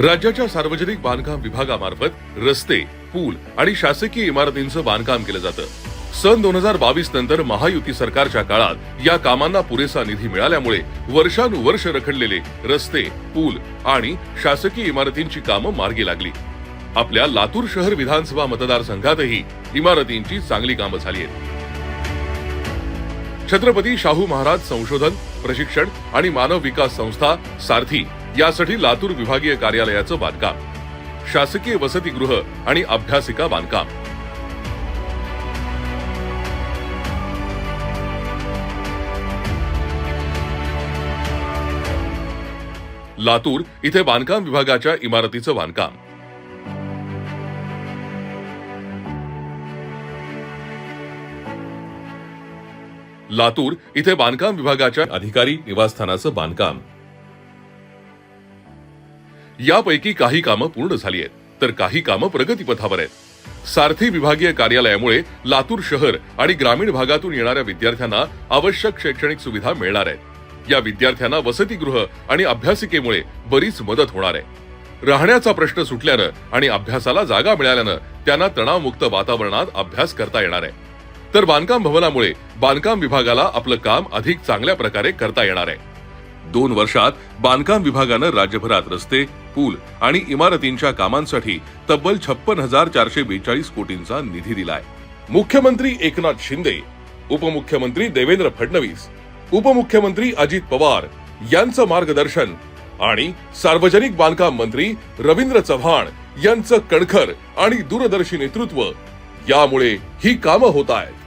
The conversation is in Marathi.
राज्याच्या सार्वजनिक बांधकाम विभागामार्फत रस्ते पूल आणि शासकीय इमारतींचं बांधकाम केलं जातं. सन दोन हजार बावीस नंतर महायुती सरकारच्या काळात या कामांना पुरेसा निधी मिळाल्यामुळे वर्षानुवर्ष रखडलेले रस्ते पूल आणि शासकीय इमारतींची कामं मार्गी लागली. आपल्या लातूर शहर विधानसभा मतदारसंघातही इमारतींची चांगली कामं झाली आहेत. छत्रपती शाहू महाराज संशोधन प्रशिक्षण आणि मानव विकास संस्था सारथी यासाठी लातूर विभागीय कार्यालयाचं बांधकाम शासकीय वसतिगृह आणि अभ्यासिका बांधकाम. लातूर इथे बांधकाम विभागाच्या इमारतीचं बांधकाम. लातूर इथे बांधकाम विभागाच्या अधिकारी निवासस्थानाचं बांधकाम. यापैकी काही कामं पूर्ण झाली आहेत. तर काही कामं प्रगतीपथावर आहेत. सारथी विभागीय कार्यालयामुळे लातूर शहर आणि ग्रामीण भागातून येणाऱ्या विद्यार्थ्यांना आवश्यक शैक्षणिक सुविधा मिळणार आहेत. या विद्यार्थ्यांना वसतिगृह आणि अभ्यासिकेमुळे बरीच मदत होणार आहे. राहण्याचा प्रश्न सुटल्यानं आणि अभ्यासाला जागा मिळाल्यानं त्यांना तणावमुक्त वातावरणात अभ्यास करता येणार आहे. तर बांधकाम भवनामुळे बांधकाम विभागाला आपलं काम अधिक चांगल्या प्रकारे करता येणार आहे. दोन वर्षात बांधकाम विभागानं राज्यभरात रस्ते पूल आणि इमारतींच्या कामांसाठी तब्बल छप्पन हजार चारशे बेचाळीस कोटींचा निधी दिलाय. मुख्यमंत्री एकनाथ शिंदे उपमुख्यमंत्री देवेंद्र फडणवीस उपमुख्यमंत्री अजित पवार यांचं मार्गदर्शन आणि सार्वजनिक बांधकाम मंत्री रवींद्र चव्हाण यांचं कणखर आणि दूरदर्शी नेतृत्व यामुळे ही कामं होत आहेत.